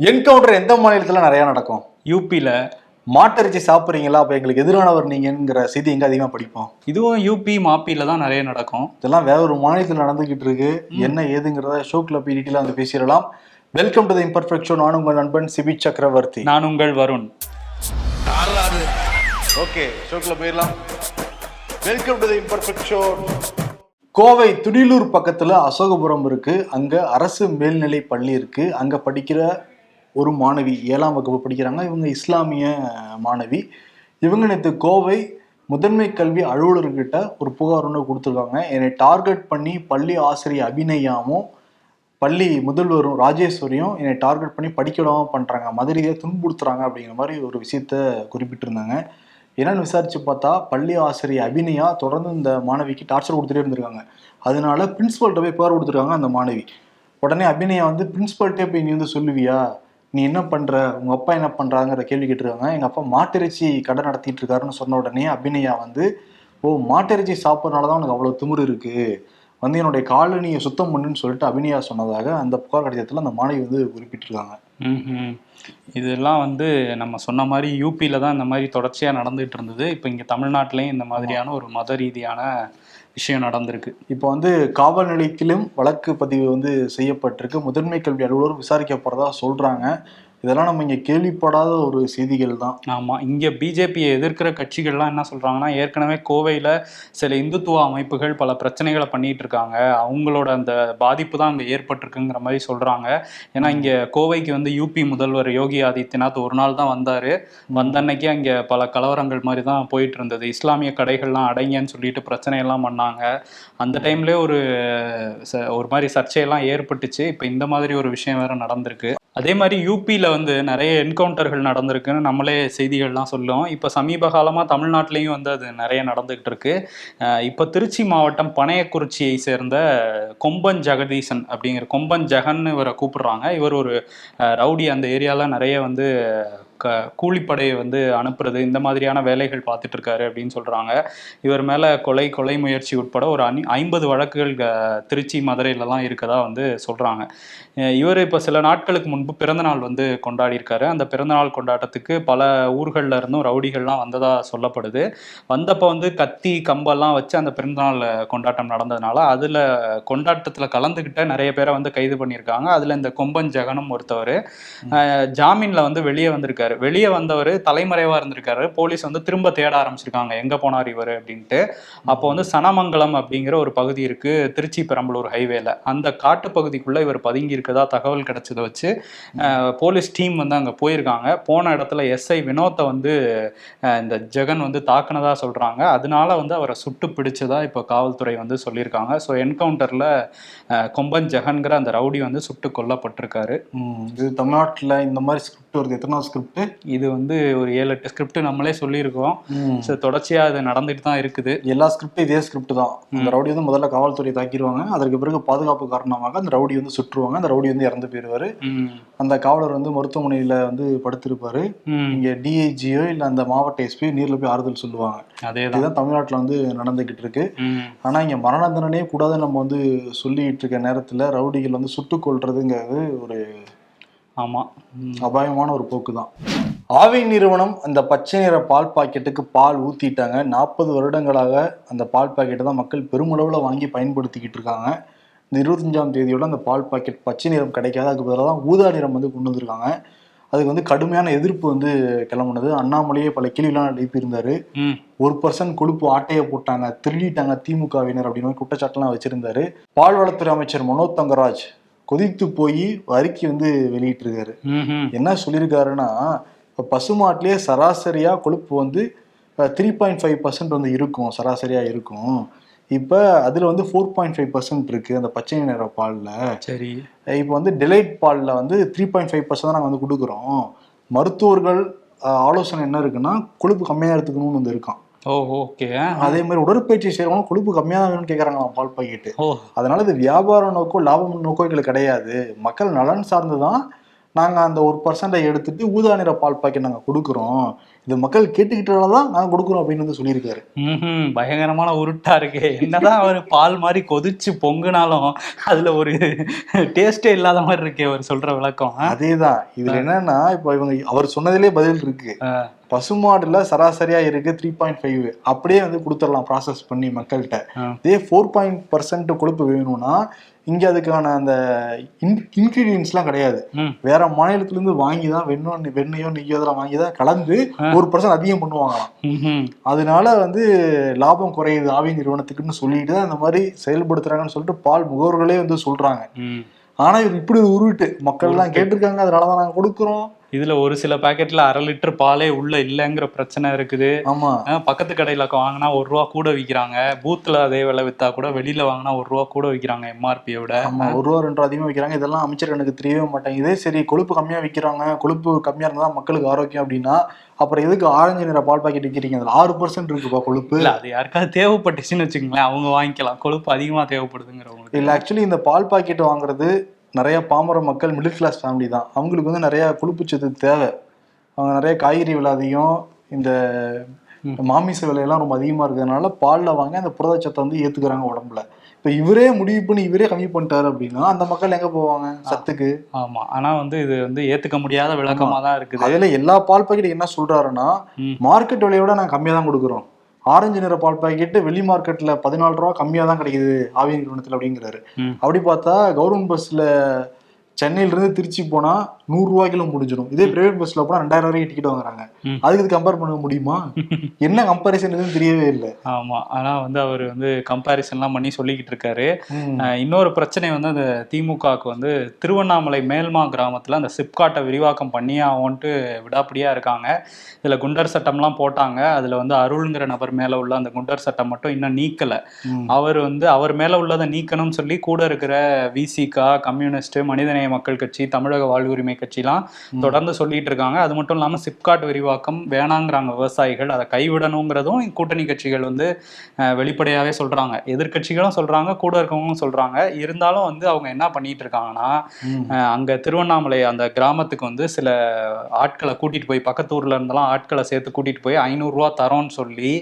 Encounter எந்த மாநிலத்துல நிறைய நடக்கும்? யூபியில் மாட்டிறைச்சி சாப்பிட்றீங்களா? அப்ப எங்களுக்கு எதிரானவர் நீங்கங்கிற செய்தி எங்க அதிகமா படிப்போம்? இதுவும் யூபி மாப்பியில் தான் நிறைய நடக்கும். இதெல்லாம் வேற ஒரு மாநிலத்தில் நடந்துகிட்டு இருக்கு. என்ன ஏதுங்கிறத ஷோக்ல போய் டீட்டெயிலாக வந்து பேசிடலாம். Welcome to the imperfect show நான் உங்கள் நண்பன் சிபி சக்கரவர்த்தி. நான் உங்கள் வருண். ஓகே ஷோக்ல போயிடலாம். Welcome to the imperfect show Kovai Thudiyalur பக்கத்துல அசோகபுரம் இருக்கு. அங்க அரசு மேல்நிலை பள்ளி இருக்கு. அங்க படிக்கிற ஒரு மாணவி ஏழாம் வகுப்பு படிக்கிறாங்க. இவங்க இஸ்லாமிய மாணவி. இவங்க நேற்று கோவை முதன்மை கல்வி அலுவலர்கிட்ட ஒரு புகார் ஒன்று கொடுத்துருக்காங்க. என்னை டார்கெட் பண்ணி பள்ளி ஆசிரியர் அபிநயாவும் பள்ளி முதல்வரும் ராஜேஸ்வரியும் என்னை டார்கெட் பண்ணி படிக்க விடாமல் பண்ணுறாங்க மதுரையை துன்புறுத்துறாங்க அப்படிங்கிற மாதிரி ஒரு விஷயத்த குறிப்பிட்டிருந்தாங்க. என்னன்னு விசாரிச்சு பார்த்தா பள்ளி ஆசிரியர் அபிநயா தொடர்ந்து இந்த மாணவிக்கு டார்ச்சர் கொடுத்துட்டே இருந்திருக்காங்க. அதனால பிரின்ஸ்பல்கிட்ட போய் புகார் கொடுத்துருக்காங்க அந்த மாணவி. உடனே அபிநயா வந்து பிரின்ஸ்பல்கிட்டே போய் நீ வந்து சொல்லுவியா? நீ என்ன பண்ற? உங்க அப்பா என்ன பண்றாங்கிற கேள்வி கேட்டிருக்காங்க. எங்க அப்பா மாட்டிறைச்சி கடை நடத்திட்டு இருக்காருன்னு சொன்ன உடனே அபிநயா வந்து ஓ மாட்டிறைச்சி சாப்பிட்றதுனால தான் உனக்கு அவ்வளவு திமிரு இருக்கு. வந்து என்னுடைய காலனியை சுத்தம் பண்ணுன்னு சொல்லிட்டு அபிநயா சொன்னதாக அந்த புகார் கடிதத்தில் அந்த மாணவி வந்து குறிப்பிட்டிருக்காங்க. இதெல்லாம் வந்து நம்ம சொன்ன மாதிரி யூபியில் தான் இந்த மாதிரி தொடர்ச்சியாக நடந்துகிட்டு இருந்தது. இப்போ இங்கே தமிழ்நாட்டிலையும் இந்த மாதிரியான ஒரு மத ரீதியான விஷயம் நடந்திருக்கு. இப்போ வந்து காவல் நிலையத்திலும் வழக்கு பதிவு வந்து செய்யப்பட்டிருக்கு. முதன்மை கல்வி அலுவலர் விசாரிக்க போகிறதா சொல்கிறாங்க இதெல்லாம் நம்ம இங்க கேள்விப்படாத ஒரு செய்திகள் தான் ஆமாம் இங்கே பிஜேபியை எதிர்க்கிற கட்சிகள்லாம் என்ன சொல்கிறாங்கன்னா ஏற்கனவே கோவையில் சில இந்துத்துவ அமைப்புகள் பல பிரச்சனைகளை பண்ணிட்டு இருக்காங்க அவங்களோட அந்த பாதிப்பு தான் அங்கே ஏற்பட்டிருக்குங்கிற மாதிரி சொல்கிறாங்க ஏன்னா இங்கே கோவைக்கு வந்து யூபி முதல்வர் யோகி ஆதித்யநாத் ஒரு நாள் தான் வந்தார். வந்த அன்னைக்கு அங்கே பல கலவரங்கள் மாதிரி தான் போயிட்டு இருந்தது இஸ்லாமிய கடைகள்லாம் அடைங்கன்னு சொல்லிட்டு பிரச்சனையெல்லாம் பண்ணாங்க. அந்த டைம்லேயே ஒரு ச- ஒரு மாதிரி சர்ச்சையெல்லாம் ஏற்பட்டுச்சு. இப்போ இந்த மாதிரி ஒரு விஷயம் வேற நடந்திருக்கு. அதே மாதிரி யூபியில் வந்து நிறைய என்கவுண்டர்கள் நடந்திருக்குன்னு நம்மளே செய்திகள்லாம் சொல்லுவோம். இப்போ சமீப காலமாக தமிழ்நாட்டிலையும் வந்து அது நிறைய நடந்துகிட்டு இருக்கு. இப்போ திருச்சி மாவட்டம் பனையக்குறிச்சியை சேர்ந்த கொம்பன் ஜெகதீசன் அப்படிங்கிற கொம்பன் ஜெகன் இவரை கூப்பிடுறாங்க. இவர் ஒரு ரவுடி அந்த ஏரியாவில் நிறைய வந்து க கூலிப்படையை வந்து அனுப்புறது இந்த மாதிரியான வேலைகள் பார்த்துட்டு இருக்காரு அப்படின்னு சொல்கிறாங்க இவர் மேலே கொலை கொலை முயற்சி உட்பட ஒரு அணி ஐம்பது வழக்குகள் திருச்சி மதுரையிலலாம் இருக்கதா வந்து சொல்கிறாங்க இவர் இப்போ சில நாட்களுக்கு முன்பு பிறந்தநாள் வந்து கொண்டாடி இருக்காரு அந்த பிறந்தநாள் கொண்டாட்டத்துக்கு பல ஊர்களில் இருந்தும் ரவுடிகள்லாம் வந்ததா சொல்லப்படுது. வந்தப்போ வந்து கத்தி கம்பெல்லாம் வச்சு அந்த பிறந்தநாள் கொண்டாட்டம் நடந்ததுனால அதில் கொண்டாட்டத்தில் கலந்துக்கிட்ட நிறைய பேரை வந்து கைது பண்ணியிருக்காங்க. அதில் இந்த கொம்பன் ஜெகனும் ஒருத்தவர். ஜாமீனில் வந்து வெளியே வந்திருக்காரு. வெளியே வந்தவர் தலைமறைவாக இருந்திருக்காரு. போலீஸ் வந்து திரும்ப தேட ஆரம்பிச்சிருக்காங்க. எங்கே போனார் இவர் அப்படின்ட்டு. அப்போ வந்து சனமங்கலம் அப்படிங்கிற ஒரு பகுதி இருக்கு. திருச்சி பெரம்பலூர் ஹைவேல. அந்த காட்டு பகுதிக்குள்ள இவர் பதுங்கி இருக்கதா தகவல் கிடைச்சதை வச்சு போலீஸ் டீம் வந்து அங்கே போயிருக்காங்க. போன இடத்துல எஸ்ஐ வினோத்தை வந்து இந்த ஜெகன் வந்து தாக்குனதா சொல்றாங்க. அதனால வந்து அவரை சுட்டு பிடிச்சதா இப்போ காவல்துறை வந்து சொல்லியிருக்காங்க. ஸோ என்கவுண்டர்ல கொம்பன் ஜெகன்கிற அந்த ரவுடி வந்து சுட்டு கொல்லப்பட்டிருக்காரு. இது தமிழ்நாட்டில் இந்த மாதிரி ஸ்கிரிப்ட் வருது எத்தனாவது ஸ்கிரிப்ட் இது வந்து ஒரு ஏழு எட்டு ஸ்கிரிப்ட் நம்மளே சொல்லியிருக்கோம். ஸோ தொடர்ச்சியா அது நடந்துட்டு தான் இருக்குது. எல்லா ஸ்கிரிப்டும் இதே ஸ்கிரிப்ட் தான். அந்த ரவுடி வந்து முதல்ல காவல்துறை தாக்கிடுவாங்க அதற்கு பிறகு பாதுகாப்பு காரணமாக அந்த ரவுடி வந்து சுற்றுவாங்க. அந்த ரவுடி வந்து இறந்து போயிடுவாரு அந்த காவலர் வந்து மருத்துவமனையில வந்து படுத்திருப்பாரு. இங்க டிஐஜியோ இல்ல அந்த மாவட்ட எஸ்பி நேர்ல போய் ஆறுதல் சொல்லுவாங்க. அதே தான். இதுதான் தமிழ்நாட்டுல வந்து நடந்துகிட்டு இருக்கு. ம். ஆனா இங்க மரண தண்டனையே கூடாதுன்னு நம்ம வந்து சொல்லிட்டு இருக்க நேரத்துல ரவுடிகள் வந்து சுட்டுக் கொல்றதுங்கிறது ஒரு ஆமா. ம். அபாயமான ஒரு போக்கு தான் ஆவி நிறுவனம் அந்த பச்சை நிற பால் பாக்கெட்டுக்கு பால் ஊத்திட்டாங்க. நாற்பது வருடங்களாக அந்த பால் பாக்கெட்டை தான் மக்கள் பெருமளவில் வாங்கி பயன்படுத்திக்கிட்டு இருக்காங்க. இந்த இருபத்தஞ்சாம் தேதியோட அந்த பால் பாக்கெட் பச்சை நிறம் கிடைக்காது. அதுக்கு பதிலாக தான் ஊதா நிறம் வந்து கொண்டு வந்திருக்காங்க. அதுக்கு வந்து கடுமையான எதிர்ப்பு வந்து கிளம்புனது. அண்ணாமலையே பல கேள்விலாம் எழுப்பியிருந்தாரு. ஒரு பர்சன்ட் கொழுப்பு ஆட்டையை போட்டாங்க திருடிட்டாங்க திமுகவினர் அப்படின்னு குற்றச்சாட்டுலாம் வச்சிருந்தாரு. பால்வளத்துறை அமைச்சர் மனோஜ் தங்கராஜ் கொதித்து போய் அறிக்கை வந்து வெளியிட்டிருக்காரு. என்ன சொல்லியிருக்காருன்னா இப்போ பசுமாட்டிலே சராசரியா கொழுப்பு வந்து த்ரீ பாயிண்ட் ஃபைவ் பர்சன்ட் வந்து இருக்கும் சராசரியா இருக்கும். இப்போ அதில் வந்து ஃபோர் பாயிண்ட் ஃபைவ் பர்சன்ட் இருக்கு அந்த பச்சை நிற பாலில். சரி. இப்போ வந்து டிலைட் பாலில் வந்து த்ரீ பாயிண்ட் ஃபைவ் பர்சன்ட் தான் நாங்கள் வந்து கொடுக்குறோம். மருத்துவர்கள் ஆலோசனை என்ன இருக்குன்னா கொழுப்பு கம்மியாக எடுத்துக்கணும்னு வந்து இருக்கான். Oh okay. அதே மாதிரி உடற்பயிற்சி செய்யறவங்க கொழுப்பு கம்மியாக வேணும்னு கேட்குறாங்களாம் பால் பாக்கெட்டு. ஓ. அதனால இது வியாபார நோக்கம் லாபம் நோக்கம் எங்களுக்கு கிடையாது. மக்கள் நலன் சார்ந்து தான் நாங்கள் அந்த ஒரு பர்சன்டை எடுத்துட்டு ஊதா நிற பால் பாக்கெட் நாங்கள் கொடுக்குறோம். இது மக்கள் கேட்டுக்கிட்டனால தான் நாங்க கொடுக்குறோம் அப்படின்னு வந்து சொல்லியிருக்காரு. ம்ஹும். பயங்கரமான உருட்டா இருக்கு. என்னதான் அவர் பால் மாதிரி கொதிச்சு பொங்குனாலும் அதுல ஒரு டேஸ்டே இல்லாத மாதிரி இருக்கே அவர் சொல்ற விளக்கம்? அதேதான். இதுல என்னன்னா இப்போ இவங்க அவர் சொன்னதிலே பதில் இருக்கு. பசுமாடுல சராசரியா இருக்கு த்ரீ பாயிண்ட் ஃபைவ் அப்படியே வந்து கொடுத்துடலாம் ப்ராசஸ் பண்ணி மக்கள்கிட்ட. இதே ஃபோர் பாயிண்ட் பர்சன்ட் கொழுப்பு வேணும்னா இங்க அதுக்கான அந்த இன்கிரீடியன்ஸ்லாம் கிடையாது. வேற மாநிலத்துல இருந்து வாங்கி தான் வெண்ணோ வெண்ணையோ நெய்யோ இதெல்லாம் வாங்கி தான் கலந்து ஒரு பர்சன்ட் அதிகம் பண்ணுவாங்களாம். அதனால வந்து லாபம் குறையுது ஆவி நிறுவனத்துக்குன்னு சொல்லிட்டு தான் இந்த மாதிரி செயல்படுத்துறாங்கன்னு சொல்லிட்டு பால் முகவர்களே வந்து சொல்றாங்க. ஆனா இது இப்படி ஒரு உருட்டு மக்கள் எல்லாம் கேட்டிருக்காங்க அதனாலதான் நாங்க கொடுக்குறோம் இதுல ஒரு சில பாக்கெட்ல அரை லிட்டர் பாலே உள்ள இல்லைங்கிற பிரச்சனை இருக்குது. ஆமா. பக்கத்து கடையில வாங்கினா ஒரு ரூபா கூட விக்கிறாங்க. பூத்துல அதே விலை வித்தா கூட வெளியில வாங்கினா ஒரு ரூபா கூட விக்கிறாங்க எம்ஆர்பியை விட. ஆமா ஒரு ரூபா ரெண்டு ரூபா அதிகமா விற்கிறாங்க இதெல்லாம் அமைச்சர் எனக்கு தெரியவே மாட்டேங்குது சரி கொழுப்பு கம்மியா விற்கிறாங்க கொழுப்பு கம்மியா இருந்தா மக்களுக்கு ஆரோக்கியம் அப்படின்னா அப்புறம் எதுக்கு ஆரஞ்சு நிற பால் பாக்கெட் விற்கிறீங்க அதுல ஆறு பர்சன்ட் இருக்குப்பா கொழுப்பு. இல்ல அது யாருக்காவது தேவைப்பட்டுச்சுன்னு வச்சுக்கோங்களேன். அவங்க வாங்கிக்கலாம். கொழுப்பு அதிகமா தேவைப்படுதுங்கிறவங்களுக்கு. இல்ல ஆக்சுவலி இந்த பால் பாக்கெட் வாங்குறது நிறைய பாமர மக்கள் மிடில் கிளாஸ் ஃபேமிலி தான். அவங்களுக்கு வந்து நிறைய கொழுப்புச்சத்து தேவை. அவங்க நிறைய காய்கறி விலை அதிகம். இந்த மாமிச விலையெல்லாம் ரொம்ப அதிகமா இருக்கிறதுனால பால்ல வாங்கி அந்த புரதச்சத்தை வந்து ஏத்துக்கிறாங்க உடம்புல. இப்ப இவரே முடிவு பண்ணி இவரே கம்மி பண்ணிட்டாரு அப்படின்னா அந்த மக்கள் எங்க போவாங்க? சத்துக்கு. ஆமா. ஆனா வந்து இது வந்து ஏத்துக்க முடியாத விளக்கமா தான் இருக்குது. அதுல எல்லா பால் பாக்கெட் என்ன சொல்றாருன்னா ம். மார்க்கெட் விலையோட நாங்க கம்மியா தான் கொடுக்குறோம். ஆரஞ்சு நிற பால் பாக்கெட் வெளி மார்க்கெட்ல பதினாலு ரூபா கம்மியா தான் கிடைக்குது ஆவி நிறுவனத்துல அப்படிங்கிறாரு. அப்படி பார்த்தா கவர்மெண்ட் பஸ்ல சென்னையில இருந்து திருச்சி போனா நூறு ரூபாய்க்குள்ள முடிஞ்சிடும். இதே பிரைவேட் பஸ்ல போனா ரெண்டாயிரம் வரைக்கும் டிக்கெட் வாங்குறாங்க. அதுக்கு கம்பேர் பண்ண முடியுமா? என்ன கம்பேரிசன் எதுவும் தெரியவே இல்லை. ஆமா. ஆனா வந்து அவர் வந்து கம்பாரிசன்லாம் பண்ணி சொல்லிக்கிட்டு இருக்காரு. இன்னொரு பிரச்சனை வந்து அந்த திமுகவுக்கு வந்து திருவண்ணாமலை மேல்மா கிராமத்துல அந்த சிப்காட்டை விரிவாக்கம் பண்ணி அவன்ட்டு விடாப்பிடியா இருக்காங்க. இதுல குண்டர் சட்டம்லாம் போட்டாங்க. அதுல வந்து அருள்ங்கிற நபர் மேல உள்ள அந்த குண்டர் சட்டம் மட்டும் இன்னும் நீக்கல. அவர் வந்து அவர் மேல உள்ளதை நீக்கணும்னு சொல்லி கூட இருக்கிற விசிகா கம்யூனிஸ்ட் மனிதநேய மக்கள் கட்சி தமிழக வாழ்வுரிமை கட்சிலாம் தொடர்ந்து சொல்லிட்டு இருக்காங்க. அது மட்டும் இல்லாமல் சிப்காட் விரிவாக்கம் வேணாங்கிறாங்க விவசாயிகள். அதை கைவிடணுங்கிறதும் கூட்டணி கட்சிகள் வந்து வெளிப்படையாகவே சொல்றாங்க. எதிர்க்கட்சிகளும் சொல்றாங்க கூட இருக்கவங்களும் சொல்றாங்க. இருந்தாலும் வந்து அவங்க என்ன பண்ணிட்டு இருக்காங்கன்னா அங்க திருவண்ணாமலை அந்த கிராமத்துக்கு வந்து சில ஆட்களை கூட்டிட்டு போய் பக்கத்து ஊர்ல இருந்தெல்லாம் ஆட்களை சேர்த்து கூட்டிட்டு போய் ஐநூறுரூவா தரோன்னு சொல்லி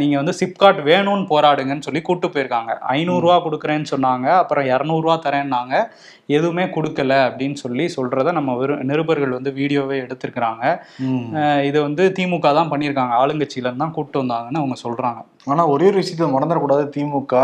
நீங்க வந்து சிப்காட் வேணும்னு போராடுங்கன்னு சொல்லி கூட்டு போயிருக்காங்க. ஐநூறுரூவா கொடுக்குறேன்னு சொன்னாங்க. அப்புறம் இரநூறுவா தரேன்னாங்க. எதுவுமே கொடுக்கல அப்படின்னு சொல்லி சொல்றத நம்ம நிருபர்கள் வந்து வீடியோவே எடுத்திருக்கிறாங்க. இதை வந்து திமுக தான் பண்ணியிருக்காங்க. ஆளுங்கட்சியில இருந்து தான் கூப்பிட்டு வந்தாங்கன்னு அவங்க சொல்றாங்க. ஆனா ஒரே ஒரு விஷயத்த மறந்துடக்கூடாது. திமுக.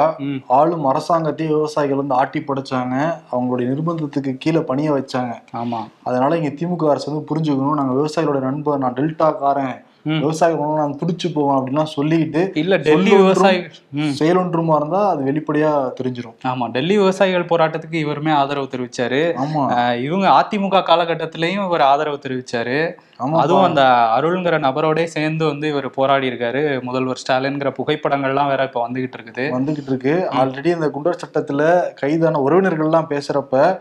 ஆளும் அரசாங்கத்தையும் விவசாயிகள் வந்து ஆட்டி படைச்சாங்க. அவங்களுடைய நிர்பந்தத்துக்கு கீழே பணிய வச்சாங்க. ஆமா. அதனால இங்க திமுக அரசு வந்து புரிஞ்சுக்கணும் நாங்க விவசாயிகளோட நண்பர் நான் டெல்டாக்காரன். விவசாயிகள் நான் துடிச்சு போவேன் அப்படின்லாம் சொல்லிக்கிட்டு இல்ல டெல்லி விவசாயிகள். செயலொன்றுமா இருந்தா அது வெளிப்படையா தெரிஞ்சிரும். ஆமா டெல்லி விவசாயிகள் போராட்டத்துக்கு இவருமே ஆதரவு தெரிவிச்சாரு. ஆமா. இவங்க அதிமுக காலகட்டத்திலயும் இவர் ஆதரவு தெரிவிச்சாரு. அதுவும் அந்த அருள்ங்கிற நபரோடே சேர்ந்து வந்து இவர் போராடி இருக்காரு. முதல்வர் ஸ்டாலின்ங்கிற புகைப்படங்கள்லாம் வேற இப்ப வந்துகிட்டு இருக்குது. வந்துகிட்டு இருக்கு. ஆல்ரெடி இந்த குண்டர் சட்டத்துல கைதான உறவினர்கள்லாம் பேசுறப்ப.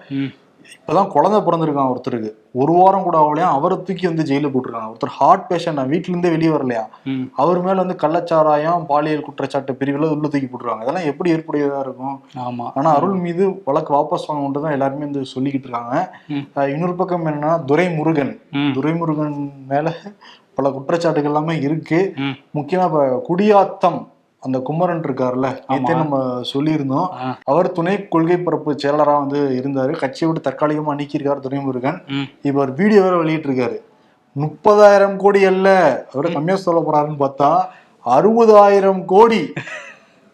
இப்பதான் குழந்தை பிறந்திருக்கான் ஒருத்தருக்கு. ஒரு வாரம் கூட ஆகலையா? அவரை தூக்கி வந்து ஜெயில போட்டிருக்காங்க. ஒருத்தர் ஹார்ட் பேஷண்ட் வீட்டுல இருந்தே வெளியே வரலையா. அவர் மேல வந்து கள்ளச்சாராயம் பாலியல் குற்றச்சாட்டு பிரிவுல உள்ள தூக்கி போட்டுருவாங்க இதெல்லாம் எப்படி ஏற்புடையதா இருக்கும்? ஆமா. ஆனா அருள் மீது வழக்கு வாபஸ் வாங்கணும்னு தான் எல்லாருமே வந்து சொல்லிக்கிட்டு இருக்காங்க. இன்னொரு பக்கம் என்னன்னா துரைமுருகன். துரைமுருகன் மேல பல குற்றச்சாட்டுகள் எல்லாமே இருக்கு. முக்கியமா இப்ப குடியாத்தம். அந்த குமரன் இருக்காருல்ல நேத்தே நம்ம சொல்லியிருந்தோம். அவர் துணை கொள்கை பரப்பு செயலரா வந்து இருந்தாரு. கட்சியை விட்டு தற்காலிகமா நீக்கியிருக்காரு துரைமுருகன். இப்ப ஒரு வீடியோ வேற வெளியிட்டு இருக்காரு முப்பதாயிரம் கோடி அல்ல. அவரை கம்மியா சொல்ல போறாருன்னு பார்த்தா அறுபதாயிரம் கோடி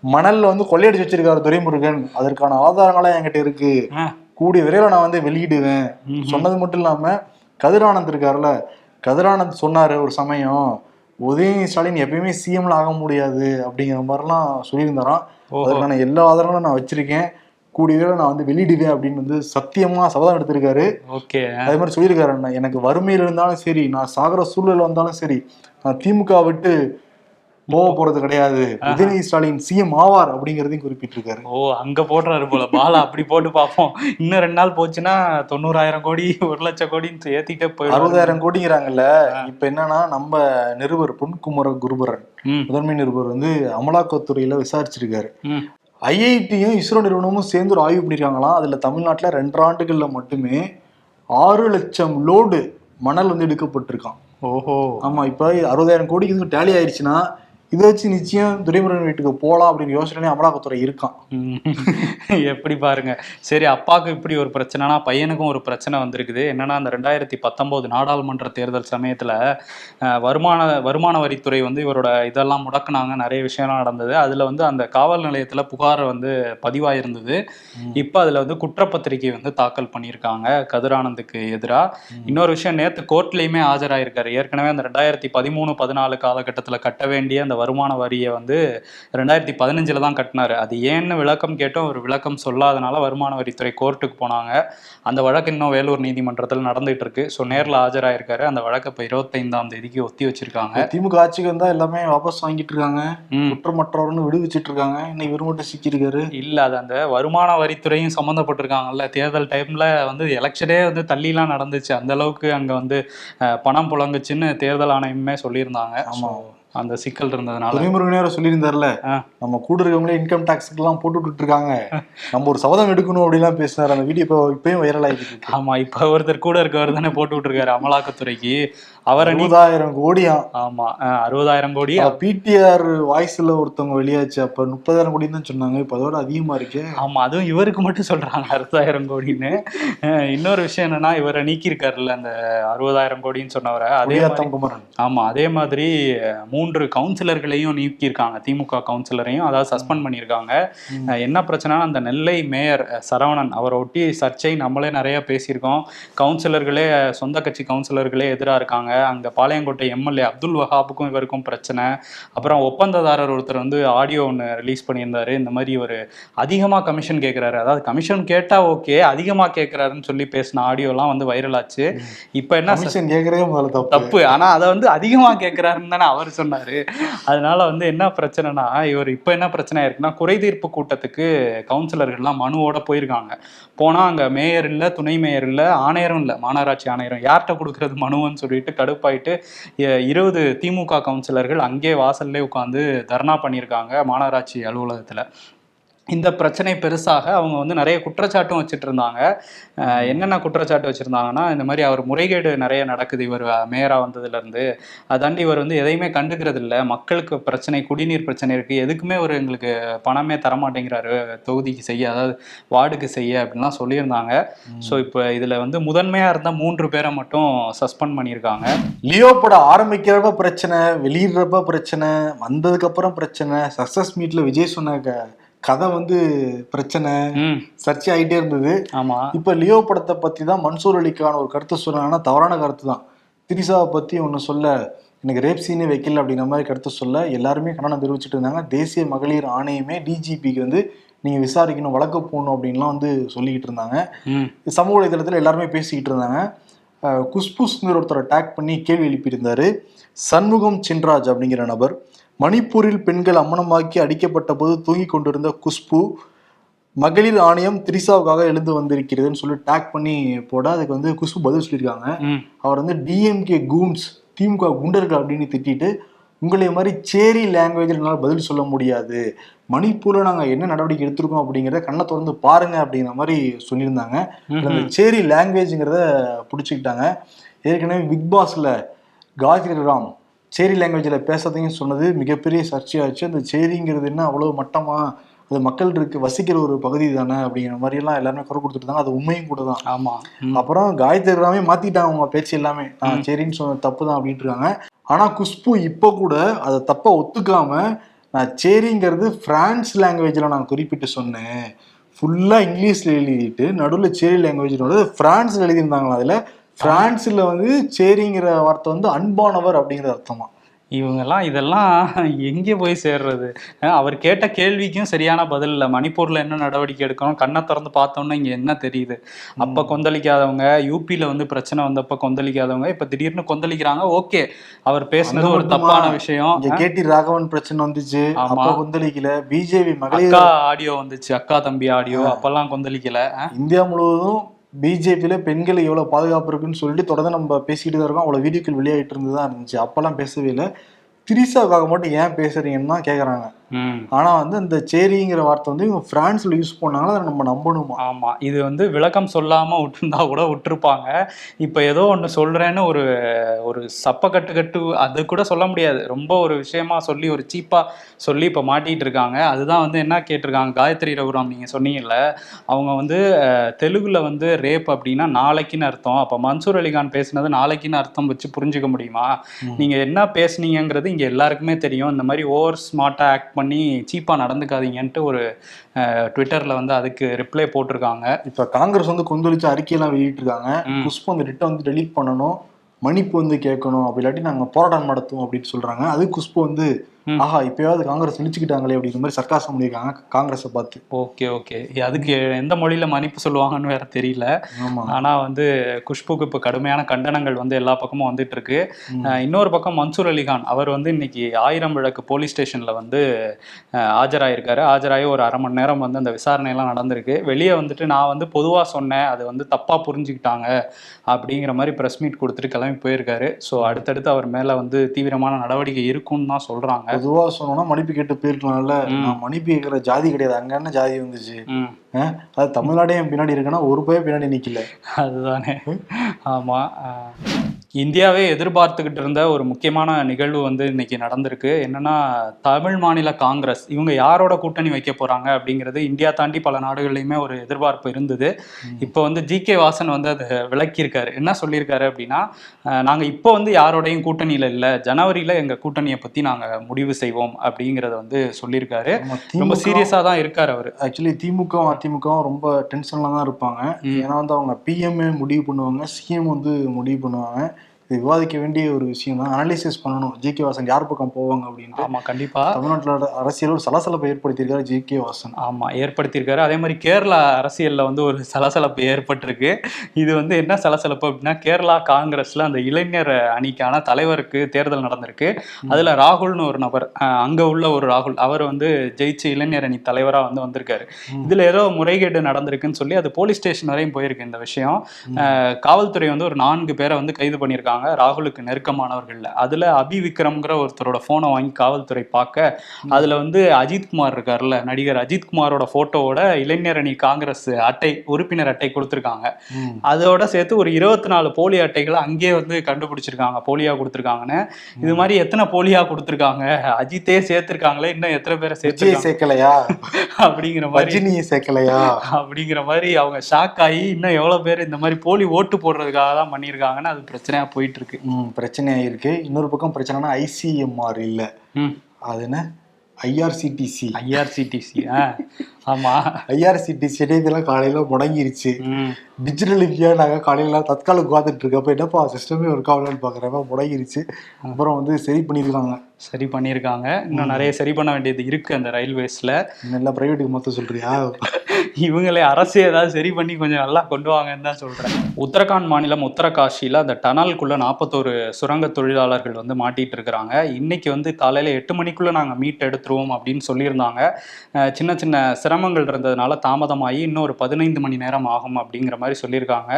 மணல்ல வந்து கொள்ளையடிச்சு வச்சிருக்காரு துரைமுருகன் அதற்கான ஆதாரங்களாம் என்கிட்ட இருக்கு. கூடிய விரைவில் நான் வந்து வெளியிடுவேன். சொன்னது மட்டும் இல்லாம கதிரானந்த் இருக்காருல்ல கதிரானந்த் சொன்னாரு ஒரு சமயம் உதயநிதி ஸ்டாலின் எப்பயுமே சிஎம்ல ஆக முடியாது அப்படிங்கிற மாதிரிலாம் சொல்லியிருந்தாராம். அதற்கான எல்லா ஆதாரங்களும் நான் வச்சிருக்கேன். கூடிய நான் வந்து வெளியிடுவேன் அப்படின்னு வந்து சத்தியமா சபதம் எடுத்திருக்காரு. ஓகே. அதே மாதிரி சொல்லியிருக்காரு அண்ணா, எனக்கு வறுமையில் இருந்தாலும் சரி நான் சாகிற சூழல் வந்தாலும் சரி நான் திமுக விட்டு போக போறது கிடையாது. உதயநிதி ஸ்டாலின் சிஎம் ஆவார் அப்படிங்கறதையும் குறிப்பிட்டிருக்காரு. ஓ அங்க போடுறாரு போல. பாலா அப்படி போட்டு பார்ப்போம். இன்னும் ரெண்டு நாள் போச்சுன்னா தொண்ணூறாயிரம் கோடி ஒரு லட்சம் கோடின்னு ஏத்திட்டே போயிடும் அறுபதாயிரம் கோடிங்கிறாங்கல்ல இப்ப என்னன்னா நம்ம நிருபர் பொன்குமர குருபரன் முதன்மை நிருபர் வந்து அமலாக்கத்துறையில விசாரிச்சிருக்காரு. ஐஐடியும் இஸ்ரோ நிறுவனமும் சேர்ந்து ஒரு ஆய்வு பண்ணிருக்காங்களாம். அதுல தமிழ்நாட்டுல ரெண்டு ஆண்டுகள்ல மட்டுமே ஆறு லட்சம் லோடு மணல் வந்து எடுக்கப்பட்டிருக்கான் ஓஹோ. ஆமா இப்ப அறுபதாயிரம் கோடிக்கு டேலி ஆயிடுச்சுன்னா இதை வச்சு நிச்சயம் துரைமுருகன் வீட்டுக்கு போலாம் அப்படின்னு யோசனை அமலாக்கத்துறை இருக்கான். எப்படி பாருங்க. சரி அப்பாவுக்கு இப்படி ஒரு பிரச்சனைனா பையனுக்கும் ஒரு பிரச்சனை வந்திருக்குது. என்னன்னா அந்த ரெண்டாயிரத்தி பத்தொன்பது நாடாளுமன்ற தேர்தல் சமயத்துல வருமான வருமான வரித்துறை வந்து இவரோட இதெல்லாம் முடக்குனாங்க. நிறைய விஷயம்லாம் நடந்தது. அதுல வந்து அந்த காவல் நிலையத்துல புகார் வந்து பதிவாயிருந்தது. இப்போ அதுல வந்து குற்றப்பத்திரிகை வந்து தாக்கல் பண்ணியிருக்காங்க கதிரானந்துக்கு எதிரா. இன்னொரு விஷயம் நேத்து கோர்ட்லயுமே ஆஜராயிருக்காரு. ஏற்கனவே அந்த ரெண்டாயிரத்தி பதிமூணு பதினாலு காலகட்டத்துல கட்ட வேண்டிய அந்த வருமான வரியை வந்து ரெண்டாயிரத்தி பதினஞ்சுல தான் கட்டினாரு. அது ஏன்னு விளக்கம் கேட்டோம். ஒரு விளக்கம் சொல்லாதனால வருமான வரித்துறை கோர்ட்டுக்கு போனாங்க. அந்த வழக்கு இன்னும் வேலூர் நீதிமன்றத்தில் நடந்துட்டு இருக்கு ஸோ நேரில் ஆஜராயிருக்காரு. அந்த வழக்கை இப்போ இருபத்தைந்தாம் தேதிக்கு ஒத்தி வச்சிருக்காங்க. திமுக ஆட்சிக்கு வந்தா எல்லாமே வாபஸ் வாங்கிட்டு இருக்காங்க. குற்றமற்றவர்னு விடுவிச்சிட்டு இருக்காங்க இன்னும் இவர் மட்டும் சிக்கியிருக்காரு. இல்ல அது அந்த வருமான வரித்துறையும் சம்மந்தப்பட்டிருக்காங்கல்ல தேர்தல் டைம்ல வந்து எலெக்ஷனே வந்து தள்ளிலாம் நடந்துச்சு. அந்த அளவுக்கு அங்க வந்து பணம் புழங்குச்சுன்னு தேர்தல் ஆணையமே சொல்லியிருந்தாங்க. ஆமா. அந்த சிக்கல் இருந்ததுனால. துரைமுருகனே சொல்லியிருந்தாருல. நம்ம கூட இருக்கவங்களே இன்கம் டாக்ஸ்க்கு எல்லாம் போட்டு விட்டுட்டு இருக்காங்க நம்ம ஒரு சபதம் எடுக்கணும் அப்படிலாம் பேசினாரு. அந்த வீடியோ இப்போ இப்பயும் வைரல் ஆகிட்டு இருக்கு. ஆமா இப்ப ஒருத்தர் கூட இருக்கவர் தானே போட்டு விட்டுருக்காரு அமலாக்கத்துறைக்கு. அவரை அறுபதாயிரம் கோடியா? ஆமா அறுபதாயிரம் கோடி. பிடிஆர் வாய்ஸ்ல ஒருத்தவங்க வெளியாச்சு. அப்ப முப்பதாயிரம் கோடி தான் சொன்னாங்க. இப்ப அதோட அதிகமா இருக்கே. ஆமா அதுவும் இவருக்கு மட்டும் சொல்றாங்க அறுபதாயிரம் கோடின்னு. இன்னொரு விஷயம் என்னன்னா இவரை நீக்கியிருக்காருல்ல அந்த அறுபதாயிரம் கோடின்னு சொன்னவரை. அதே ஆமா அதே மாதிரி அஹ், மூன்று கவுன்சிலர்களையும் நீக்கியிருக்காங்க. திமுக கவுன்சிலரையும் அதாவது சஸ்பெண்ட் பண்ணியிருக்காங்க. என்ன பிரச்சனைனா அந்த நெல்லை மேயர் சரவணன் அவரை ஒட்டி சர்ச்சை நம்மளே நிறைய பேசியிருக்கோம். கவுன்சிலர்களே சொந்த கட்சி கவுன்சிலர்களே எதிராக இருக்காங்க. அங்க பாளையங்கோட்டை எம்எல்ஏ அப்துல் வஹாபுக்கும் இவருக்கும் பிரச்சனை. அப்புறம் ஒப்பந்ததாரர் ஒருத்தர் வந்து ஆடியோ ஒன்று ரிலீஸ் பண்ணியிருந்தாரு. இந்த மாதிரி இவர் அதிகமாக கமிஷன் கேட்குறாரு அதாவது கமிஷன் கேட்டா ஓகே அதிகமாக கேட்குறாருன்னு சொல்லி பேசின ஆடியோலாம் வந்து வைரல் ஆச்சு. இப்போ என்ன கமிஷன் கேட்கறதே முதல்ல தப்பு. தப்பு. ஆனா அதை வந்து அதிகமா கேட்கிறாருன்னு தானே அவர் சொன்னாரு. அதனால வந்து என்ன பிரச்சனைனா இவர் இப்போ என்ன பிரச்சனை ஆயிருக்குன்னா குறைதீர்ப்பு கூட்டத்துக்கு கவுன்சிலர்கள்லாம் மனுவோட போயிருக்காங்க. போனா அங்க மேயர் இல்ல துணை மேயர் இல்ல ஆணையரும் இல்ல மாநகராட்சி ஆணையரும். யார்கிட்ட கொடுக்கறது மனுவன்னு சொல்லிட்டு கடுப்பாயிட்டு இருபது திமுக கவுன்சிலர்கள் அங்கே வாசல்லே உட்காந்து தர்ணா பண்ணியிருக்காங்க மாநகராட்சி அலுவலகத்துல. இந்த பிரச்சனை பெருசாக அவங்க வந்து நிறைய குற்றச்சாட்டும் வச்சுட்டு இருந்தாங்க என்னென்ன குற்றச்சாட்டு வச்சுருந்தாங்கன்னா இந்த மாதிரி அவர் முறைகேடு நிறைய நடக்குது. இவர் மேயராக வந்ததுலேருந்து. அதாண்டி இவர் வந்து எதையுமே கண்டுக்கிறது இல்லை மக்களுக்கு பிரச்சனை குடிநீர் பிரச்சனை இருக்குது எதுக்குமே ஒரு எங்களுக்கு பணமே தரமாட்டேங்கிறாரு. தொகுதிக்கு செய்ய அதாவது வார்டுக்கு செய்ய அப்படின்லாம் சொல்லியிருந்தாங்க. ஸோ இப்போ இதில் வந்து முதன்மையாக இருந்த மூன்று பேரை மட்டும் சஸ்பெண்ட் பண்ணியிருக்காங்க. லியோ படம் ஆரம்பிக்கிறப்ப பிரச்சனை வெளியிடுறப்ப பிரச்சனை வந்ததுக்கு அப்புறம் பிரச்சனை. சக்சஸ் மீட்ல விஜய் சொன்ன கதை வந்து பிரச்சனை சர்ச்சை ஆயிட்டே இருந்தது. ஆமாம் இப்ப லியோ படத்தை பத்தி தான் மன்சூர் அலிக்கான ஒரு கருத்து சொன்னாங்கன்னா தவறான கருத்து தான் திரிசாவை பத்தி ஒன்று சொல்ல எனக்கு ரேப் சீனே வைக்கல அப்படிங்கிற மாதிரி கருத்து சொல்ல எல்லாருமே கண்டனம் தெரிவிச்சிட்டு இருந்தாங்க. தேசிய மகளிர் ஆணையமே டிஜிபிக்கு வந்து நீங்க விசாரிக்கணும் வழக்கு போகணும் அப்படின்லாம் வந்து சொல்லிக்கிட்டு இருந்தாங்க. சமூக வலைதளத்தில் எல்லாருமே பேசிக்கிட்டு இருந்தாங்க. அஹ் குஸ்புஸ்ங்கிற ஒருத்தரை டேக் பண்ணி கேள்வி எழுப்பியிருந்தாரு. சண்முகம் சின்ராஜ் அப்படிங்கிற நபர். மணிப்பூரில் பெண்கள் அம்மனமாக்கி அடிக்கப்பட்ட போது தூங்கி கொண்டிருந்த குஷ்பு மகளிர் ஆணையம் திரிசாவுக்காக எழுந்து வந்திருக்கிறதுன்னு சொல்லி டேக் பண்ணி போட அதுக்கு வந்து குஷ்பு பதில் சொல்லியிருக்காங்க. அவர் வந்து டிஎம்கே கூன்ஸ் திமுக குண்டர்கள் அப்படின்னு திட்டிட்டு உங்களை மாதிரி சேரி லாங்குவேஜில் என்னால் பதில் சொல்ல முடியாது. மணிப்பூரில் நாங்கள் என்ன நடவடிக்கை எடுத்திருக்கோம் அப்படிங்கிறத கண்ணை திறந்து பாருங்க அப்படிங்கிற மாதிரி சொல்லியிருந்தாங்க. அந்த சேரி லாங்குவேஜுங்கிறத பிடிச்சிக்கிட்டாங்க. ஏற்கனவே பிக் பாஸ்ல காயத்ரி ராம் சேரி லாங்குவேஜில் பேசுறதையும் சொன்னது மிகப்பெரிய சர்ச்சையாச்சு. அந்த சேரிங்கிறது என்ன அவ்வளோ மட்டமா? அது மக்கள் இருக்கு வசிக்கிற ஒரு பகுதி தானே அப்படிங்கிற மாதிரி எல்லாம் எல்லாருமே குறை கொடுத்துட்டு இருந்தாங்க அது உண்மையும் கூட தான். ஆமாம் ம். அப்புறம் காயத்ரி ராமே மாத்திட்டாங்க அவங்க பேச்சு எல்லாமே. நான் சரின்னு சொன்ன தப்பு தான் அப்படின்ட்டு இருக்காங்க ஆனா குஷ்பு இப்போ கூட அதை தப்பா ஒத்துக்காம நான் சேரிங்கிறது பிரான்ஸ் லாங்குவேஜ்ல நான் குறிப்பிட்டு சொன்னேன். ஃபுல்லா இங்கிலீஷ்ல எழுதிட்டு நடுவில் சேரி லாங்குவேஜ் பிரான்ஸ்ல எழுதியிருந்தாங்களா அதுல. பிரான்ஸ்ல வந்து சேரிங்கிற வார்த்தை வந்து அன்பானவர் அப்படிங்கிற அர்த்தமா? இவங்கெல்லாம் இதெல்லாம் எங்கே போய் சேர்றது? அவர் கேட்ட கேள்விக்கும் சரியான பதில் இல்லை. மணிப்பூர்ல என்ன நடவடிக்கை எடுக்கணும்? கண்ணை திறந்து பார்த்தோம்னா இங்க என்ன தெரியுது? அப்ப கொந்தளிக்காதவங்க யூபியில வந்து பிரச்சனை வந்தப்ப கொந்தளிக்காதவங்க இப்ப திடீர்னு கொந்தளிக்கிறாங்க ஓகே. அவர் பேசுனது ஒரு? தப்பான விஷயம். கேடி ராகவன் பிரச்சனை வந்துச்சு. அப்ப கொந்தளிக்கல. பிஜேபி மகளிர் ஆடியோ வந்துச்சு. அக்கா தம்பி ஆடியோ. அப்பெல்லாம் கொந்தளிக்கல. இந்தியா முழுவதும் பிஜேபியில் பெண்கள் எவ்வளோ பாதுகாப்பு இருக்குன்னு சொல்லிட்டு தொடர்ந்து நம்ம பேசிக்கிட்டு தான் இருக்கோம். அவ்வளோ வீடியோக்கள் வெளியாகிட்டு இருந்துதான் இருந்துச்சு. அப்போல்லாம் பேசவே இல்லை. திரிசாவுக்காக மட்டும் ஏன் பேசுறீங்கன்னு தான் கேட்குறாங்க ம். ஆனா வந்து இந்த சேரிங்கிற வார்த்தை வந்து இவங்க பிரான்ஸ்ல யூஸ் பண்ணாங்களா அதை நம்ம நம்பணுமா? ஆமா. இது வந்து விளக்கம் சொல்லாம விட்டுருந்தா கூட விட்டுருப்பாங்க. இப்ப ஏதோ ஒண்ணு சொல்றேன்னு ஒரு ஒரு சப்ப கட்டு கட்டு அது கூட சொல்ல முடியாது. ரொம்ப ஒரு விஷயமா சொல்லி ஒரு சீப்பா சொல்லி இப்ப மாட்டிட்டு இருக்காங்க அதுதான் வந்து என்ன கேட்டிருக்காங்க காயத்ரி ரகுராம் நீங்க சொன்னீங்கல்ல அவங்க வந்து தெலுங்குல வந்து ரேப் அப்படின்னா நாளைக்குன்னு அர்த்தம். அப்ப மன்சூர் அலிகான் பேசுனது நாளைக்குன்னு அர்த்தம் வச்சு புரிஞ்சுக்க முடியுமா? நீங்க என்ன பேசுனீங்கங்கிறது இங்க எல்லாருக்குமே தெரியும். இந்த மாதிரி ஓவர் ஸ்மார்ட்டா ஆக்ட் பண்ணி சீப்பா நடந்துக்காதீங்கன்ட்டு ஒரு ட்விட்டர்ல வந்து அதுக்கு ரிப்ளை போட்டிருக்காங்க. இப்ப காங்கிரஸ் வந்து கொந்தளிச்சு அறிக்கையெல்லாம் வெளியிட்டிருக்காங்க. குஷ்பு அந்த ரிட்டை வந்து டெலீட் பண்ணணும். மன்னிப்பு வந்து கேட்கணும் அப்படி இல்லாட்டி நாங்க போராட்டம் நடத்துவோம் அப்படின்னு சொல்றாங்க. அது குஷ்பு வந்து. ஆஹா இப்பயாவது காங்கிரஸ் நினைச்சுக்கிட்டாங்களே அப்படிங்கிற மாதிரி சர்க்காசம் பண்ணியிருக்காங்க காங்கிரஸை பார்த்து. Okay okay. அதுக்கு எந்த மொழியில மன்னிப்பு சொல்லுவாங்கன்னு வேற தெரியல. ஆனா வந்து குஷ்புக்கு இப்போ கடுமையான கண்டனங்கள் வந்து எல்லா பக்கமும் வந்துட்டு இருக்கு இன்னொரு பக்கம் மன்சூர் அலிகான் அவர் வந்து இன்னைக்கு ஆயிரம் விளக்கு போலீஸ் ஸ்டேஷன்ல வந்து ஆஜராயிருக்காரு. ஆஜராகி ஒரு அரை மணி நேரம் வந்து அந்த விசாரணை எல்லாம் நடந்திருக்கு. வெளியே வந்துட்டு நான் வந்து பொதுவா சொன்னேன் அது வந்து தப்பா புரிஞ்சுக்கிட்டாங்க அப்படிங்கிற மாதிரி ப்ரெஸ் மீட் கொடுத்துட்டு கிளம்பி போயிருக்காரு. ஸோ அடுத்தடுத்து அவர் மேல வந்து தீவிரமான நடவடிக்கை இருக்கும்னு தான் சொல்றாங்க. பொதுவா சொன்னோம்னா மன்னிப்பு கேட்டு போயிருக்கலாம்ல. நான் மன்னிப்பு கேட்கிற ஜாதி கிடையாது. அங்க என்ன ஜாதி வந்துச்சு? அது தமிழ்நாடே பின்னாடி இருக்குன்னா ஒரு பய பின்னாடி நிக்கல. அதுதானே. ஆமா. அஹ், இந்தியாவே எதிர்பார்த்துக்கிட்டு இருந்த ஒரு முக்கியமான நிகழ்வு வந்து இன்னைக்கு நடந்திருக்கு. என்னன்னா தமிழ் மாநில காங்கிரஸ். இவங்க யாரோட கூட்டணி வைக்க போறாங்க அப்படிங்கிறது இந்தியா தாண்டி பல நாடுகள்லையுமே ஒரு எதிர்பார்ப்பு இருந்தது. இப்போ வந்து ஜி கே வாசன் வந்து அதை விளக்கியிருக்காரு. என்ன சொல்லியிருக்காரு அப்படின்னா அஹ், நாங்க இப்போ வந்து யாரோடையும் கூட்டணியில இல்லை. ஜனவரியில எங்க கூட்டணியை பத்தி நாங்க முடிவு செய்வோம் அப்படிங்கிறத வந்து சொல்லியிருக்காரு. ரொம்ப திமுக சீரியஸா தான் இருக்காரு அவரு. ஆக்சுவலி திமுகவும் அதிமுகவும் ரொம்ப டென்ஷன்ல தான் இருப்பாங்க. ஏன்னா வந்து அவங்க பிஎம்ஏ முடிவு பண்ணுவாங்க சிஎம் வந்து முடிவு பண்ணுவாங்க. இது விவாதிக்க வேண்டிய ஒரு விஷயம் தான் அனலிசிஸ் பண்ணணும். ஜி கே வாசன் யார் பக்கம் போவாங்க அப்படின்ட்டு ஆமா கண்டிப்பா. தமிழ்நாட்டில் அரசியல் ஒரு சலசலப்பை ஏற்படுத்தியிருக்காரு ஜி கே வாசன். ஆமா ஏற்படுத்தியிருக்காரு. அதே மாதிரி கேரளா அரசியல்ல வந்து ஒரு சலசலப்பு ஏற்பட்டிருக்கு. இது வந்து என்ன சலசலப்பு அப்படின்னா கேரளா காங்கிரஸ்ல அந்த இளைஞர் அணிக்கான தலைவருக்கு தேர்தல் நடந்திருக்கு. அதுல ராகுல்னு ஒரு நபர் அங்க உள்ள ஒரு ராகுல் அவர் வந்து ஜெயிச்சு இளைஞர் அணி தலைவரா வந்து வந்திருக்காரு. இதுல ஏதோ முறைகேடு நடந்திருக்குன்னு சொல்லி அது போலீஸ் ஸ்டேஷன் வரையும் போயிருக்கு இந்த விஷயம். காவல்துறை வந்து ஒரு நான்கு பேரை வந்து கைது பண்ணியிருக்காங்க. ராகுலுக்கு நெருக்கமானவர்கள்ல. அதுல அபி விக்ரம்ங்கிற ஒருத்தரோட போனை வாங்கி காவல்துறை பார்க்க அதுல வந்து அஜித் குமார் இருக்காருல்ல நடிகர் அஜித் குமாரோட போட்டோவோட இளைஞர் அணி காங்கிரஸ் அட்டை உறுப்பினர் அட்டை கொடுத்துருக்காங்க. அதோட சேர்த்து ஒரு இருபத்தி நாலு போலி அட்டைகளை அங்கேயே வந்து கண்டுபிடிச்சிருக்காங்க போலியா கொடுத்துருக்காங்கன்னு. இது மாதிரி எத்தனை போலியா கொடுத்துருக்காங்க? அஜித்தே சேர்த்திருக்காங்களே இன்னும் எத்தனை பேரை சேர்த்து சேர்க்கலையா? அப்படிங்கிற மாதிரி. சேர்க்கலையா? அப்படிங்கிற மாதிரி அவங்க ஷாக் ஆகி இன்னும் எவ்வளவு பேர் இந்த மாதிரி போலி ஓட்டு போடுறதுக்காக தான் பண்ணியிருக்காங்கன்னு அது பிரச்சனையா போயிட்டு இருக்கு ம் பிரச்சனையா இருக்கு இன்னொரு பக்கம் பிரச்சனைனா ஐசிஎம்ஆர் இல்ல. அது என்ன? ஐஆர்சிடிசி ஐஆர்சிடிசி ஆமா. ஐஆர்சிடிசி இதெல்லாம் காலையில முடங்கிருச்சு. டிஜிட்டல் இந்தியா நாங்கள் காலையில தற்காலம் உட்காந்துட்டு இருக்கப்ப என்னப்பா சிஸ்டமே ஒர்க் ஆகலன்னு பார்க்குறப்ப முடங்கிருச்சு. அப்புறம் வந்து சரி பண்ணியிருக்காங்க. சரி பண்ணியிருக்காங்க. இன்னும் நிறைய சரி பண்ண வேண்டியது இருக்கு அந்த ரயில்வேஸ்ல நல்லா பிரைவேட்டுக்கு மொத்தம் சொல்றியா? இவங்களே அரசு ஏதாவது சரி பண்ணி கொஞ்சம் நல்லா கொண்டு வாங்கன்னு தான் சொல்றேன். உத்தரகாண்ட் மாநிலம் உத்தரகாஷியில் அந்த டனலுக்குள்ள நாற்பத்தோரு சுரங்க தொழிலாளர்கள் வந்து மாட்டிட்டு இருக்கிறாங்க. இன்னைக்கு வந்து காலையில எட்டு மணிக்குள்ள நாங்கள் மீட் எடுத்துருவோம் அப்படின்னு சொல்லியிருந்தாங்க. சின்ன சின்ன சிரமங்கள் இருந்ததுனால தாமதமாகி இன்னும் ஒரு பதினைந்து மணி நேரம் ஆகும் அப்படிங்கிற மாதிரி சொல்லியிருக்காங்க.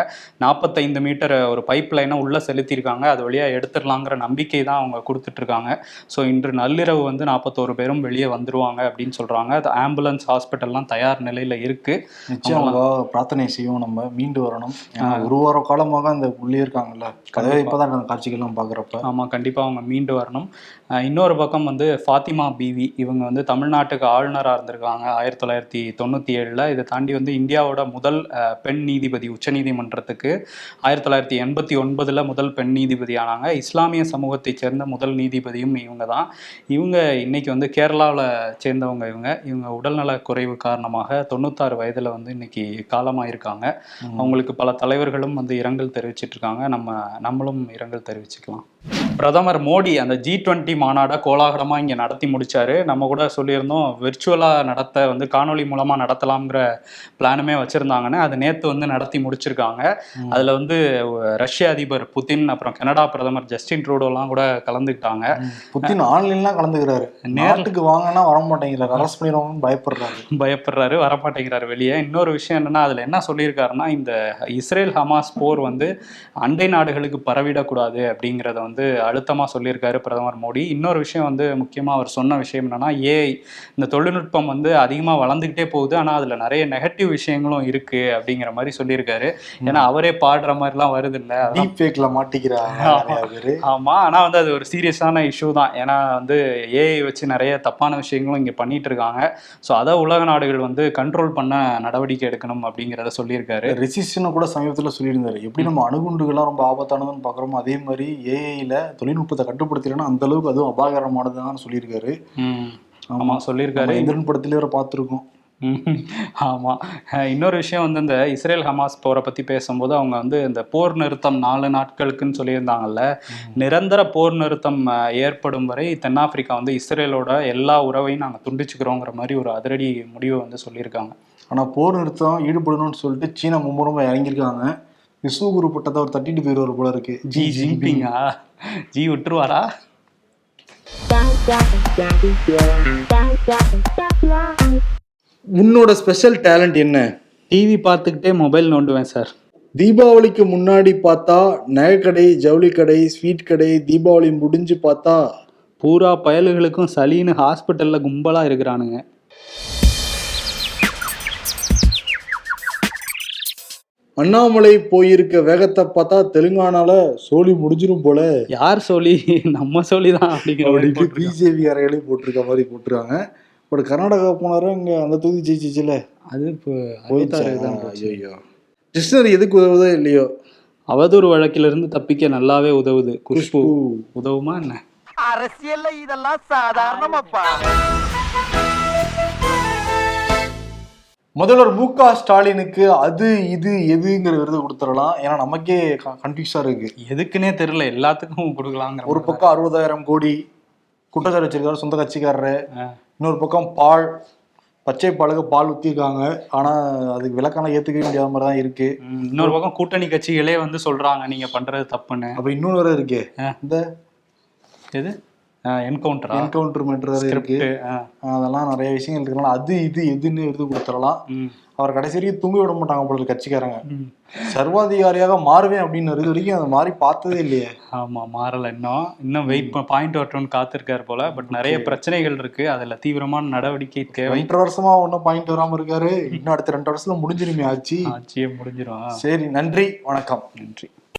நாற்பத்தைந்து மீட்டர் ஒரு பைப் லைனை உள்ள செலுத்தியிருக்காங்க. அது வழியாக எடுத்துடலாங்கிற நம்பிக்கை தான் அவங்க கொடுத்துட்டு இருக்காங்க. ஸோ இன்று நள்ளிரவு வந்து நாற்பத்தோரு பேரும் வெளியே வந்துருவாங்க அப்படின்னு சொல்றாங்க. அது ஆம்புலன்ஸ் ஹாஸ்பிட்டல்லாம் தயார் நிலையில் நிலையில இருக்கு. பிரார்த்தனை செய்வோம் நம்ம. மீண்டு வரணும். ஒரு வார காலமாக அந்த உள்ளே இருக்காங்கல்ல. அதாவது இப்பதான் காட்சிகள்லாம் பாக்குறப்ப ஆமா கண்டிப்பா அவங்க மீண்டு வரணும். இன்னொரு பக்கம் வந்து ஃபாத்திமா பிவி. இவங்க வந்து தமிழ்நாட்டுக்கு ஆளுநரா இருந்திருக்காங்க ஆயிரத்தி தொள்ளாயிரத்தி தொண்ணூத்தி ஏழுல. இதை தாண்டி வந்து இந்தியாவோட முதல் பெண் நீதிபதி உச்சநீதிமன்றத்துக்கு ஆயிரத்தி தொள்ளாயிரத்தி எண்பத்தி ஒன்பதுல முதல் பெண் நீதிபதி ஆனாங்க. இஸ்லாமிய சமூகத்தை சேர்ந்த முதல் நீதிபதியும் இவங்க தான் இவங்க இன்னைக்கு வந்து கேரளாவில் சேர்ந்தவங்க இவங்க. இவங்க உடல்நல குறைவு காரணமாக தொண்ணூத்தாறு வயதுல வந்து இன்னைக்கு காலமாயிருக்காங்க. அவங்களுக்கு பல தலைவர்களும் வந்து இரங்கல் தெரிவிச்சிட்டு இருக்காங்க நம்ம நம்மளும் இரங்கல் தெரிவிச்சுக்கலாம். பிரதமர் மோடி அந்த ஜி டுவெண்ட்டி மாநாடை கோலாகலமா இங்க நடத்தி முடிச்சாரு. நம்ம கூட சொல்லியிருந்தோம் விர்ச்சுவலா நடத்த வந்து காணொளி மூலமா நடத்தலாம்ங்கிற பிளானுமே வச்சிருந்தாங்கன்னு அது நேத்து வந்து நடத்தி முடிச்சிருக்காங்க. அதுல வந்து ரஷ்ய அதிபர் புதின் அப்புறம் கனடா பிரதமர் ஜஸ்டின் ட்ரூடோலாம் கூட கலந்துக்கிட்டாங்க. ம். புத்தின் ஆன்லைன்லாம் கலந்துக்கிறாரு. நாட்டுக்கு வாங்கன்னா வர மாட்டேங்கிறாரு அரெஸ்ட் பண்ணிடுவாங்கன்னு பயப்படுறாரு. பயப்படுறாரு வரமாட்டேங்கிறாரு வெளியே. இன்னொரு விஷயம் என்னன்னா அதுல என்ன சொல்லியிருக்காருன்னா இந்த இஸ்ரேல் ஹமாஸ் போர் வந்து அண்டை நாடுகளுக்கு பரவிடக்கூடாது அப்படிங்கிறத வந்து அழுத்தமா சொல்லியிருக்காரு பிரதமர் மோடி. இன்னொரு விஷயம் வந்து முக்கியமா அவர் சொன்ன விஷயம் என்னன்னா ஏஐ இந்த தொழில்நுட்பம் வந்து அதிகமா வளர்ந்துகிட்டே போகுது. ஆனா அதுல நிறைய நெகட்டிவ் விஷயங்களும் இருக்கு அப்படிங்கிற மாதிரி சொல்லியிருக்காரு. ஏன்னா அவரே பாடுற மாதிரிலாம் வருது இல்ல. டீப் ஃபேக்ல மாட்டிக்கிறாங்க நிறைய பேரு. ஆமா. ஆனா வந்து அது ஒரு சீரியஸான இஷ்யூ தான். ஏன்னா வந்து ஏஐ வச்சு நிறைய தப்பான விஷயங்களும் இங்க பண்ணிட்டு இருக்காங்க. ஸோ அதை உலக நாடுகள் வந்து கண்ட்ரோல் பண்ண நடவடிக்கை எடுக்கணும் அப்படிங்கிறத சொல்லியிருக்காரு. ரெசிஸ்டனும் கூட சமீபத்துல சொல்லியிருந்தாரு. எப்படி நம்ம அணுகுண்டுகள்லாம் ரொம்ப ஆபத்தானதுன்னு பாக்குறோமோ அதே மாதிரி ஏஐல தொழில்நுட்பத்தை கட்டுப்படுத்தலைன்னா அந்த அளவுக்கு அதுவும் அபாயகரமானதுதான் சொல்லியிருக்காரு. ஆமா. சொல்லியிருக்காரு. இந்திரன் படத்திலே பார்த்துருக்கோம். ம்ஹும். ஆமா. அஹ் இன்னொரு விஷயம் வந்து இந்த இஸ்ரேல் ஹமாஸ் போரை பத்தி பேசும்போது அவங்க வந்து இந்த போர் நிறுத்தம் நாலு நாட்களுக்குன்னு சொல்லியிருந்தாங்கல்ல. நிரந்தர போர் நிறுத்தம் ஏற்படும் வரை தென்னாப்பிரிக்கா வந்து இஸ்ரேலோட எல்லா உறவையும் நாங்க துண்டிச்சுக்கிறோங்கிற மாதிரி ஒரு அதிரடி முடிவை வந்து சொல்லியிருக்காங்க. ஆனா போர் நிறுத்தம் ஈடுபடணும்னு சொல்லிட்டு சீனா மும்முரமா இறங்கியிருக்காங்க. விஸ்வகுரு பட்டத்தை அவர் தட்டிட்டு போயிடுவார் போல இருக்கு. ஜி ஜின்பிங்கா? ஜி விட்டுருவாரா? உன்னோட ஸ்பெஷல் டேலண்ட் என்ன? டிவி பார்த்துக்கிட்டே மொபைல் நோண்டுவேன் சார் தீபாவளிக்கு முன்னாடி பார்த்தா நகைக்கடை ஜவுளி கடை ஸ்வீட் கடை தீபாவளி முடிஞ்சு பார்த்தா பூரா பயல்களுக்கும் சளின்னு ஹாஸ்பிட்டல்ல கும்பலா இருக்கிறானுங்க. அண்ணாமலை போயிருக்க வேகத்தை பார்த்தா தெலுங்கானால சோலி முடிஞ்சிரும் போல. யார் சொல்லி நம்ம சொல்லி தான் அப்படிங்கிற மாதிரி அப்படின்ட்டு. பிஜேபி அறைகளே போட்டிருக்க மாதிரி போட்டிருக்காங்க. பட் கர்நாடகா போனாரு இங்க அந்த தொகுதி ஜெயிச்சிச்சுல? அது இப்போ. ஐயோ டிக்ஷனரி எதுக்கு உதவுதோ இல்லையோ? அவதூறு வழக்கிலிருந்து தப்பிக்க நல்லாவே உதவுது. குஷ்பு குஷ்பு. உதவுமா என்ன? அரசியல்ல இதெல்லாம் சாதாரணமாப்பா. முதல்வர் மு க ஸ்டாலினுக்கு அது இது எதுங்கிற விருது கொடுத்துடலாம். ஏன்னா நமக்கே கன்ஃபியூஸா இருக்கு. எதுக்குன்னே தெரியல. எல்லாத்துக்கும் கொடுக்கலாங்கிற ஒரு பக்கம் அறுபதாயிரம் கோடி குற்றச்சாட்டு வச்சிருக்காரு சொந்த கட்சிக்காரரு. இன்னொரு பக்கம் பால் பச்சை பாலுக்கு பால் ஊத்திருக்காங்க ஆனா அதுக்கு விளக்கான ஏத்துக்கவே முடியாத மாதிரி தான் இருக்கு. இன்னொரு பக்கம் கூட்டணி கட்சிகளே வந்து சொல்றாங்க நீங்க பண்றது தப்புன்னு. அப்ப இன்னொரு வேற இருக்கே. இந்த எது? என்கவுண்டரா என்கவுண்டர் மேட்டர் வேற இருக்கு. அதெல்லாம் நிறைய விஷயங்கள் இருக்கனால அது இது எதுன்னு விருது கொடுத்துடலாம். அவர் கடைசி வரைக்கும் தூங்க விட மாட்டாங்க போல கட்சிக்காரங்க. சர்வாதிகாரியாக மாறுவேன் அப்படின்னு இது வரைக்கும் அதை மாறி பார்த்ததே இல்லையே. ஆமா மாறல இன்னும். இன்னும் வெயிட் பாயிண்ட் வரட்டும்னு காத்திருக்காரு போல. பட் நிறைய பிரச்சனைகள் இருக்கு. அதுல தீவிரமான நடவடிக்கை தேவை. ரெண்டரை வருஷமா ஒன்றும் பாயிண்ட் வராம இருக்காரு. இன்னும் அடுத்த ரெண்டு வருஷத்துல முடிஞ்சிருமே ஆச்சு ஆட்சியே முடிஞ்சிரும். சரி நன்றி. வணக்கம். நன்றி.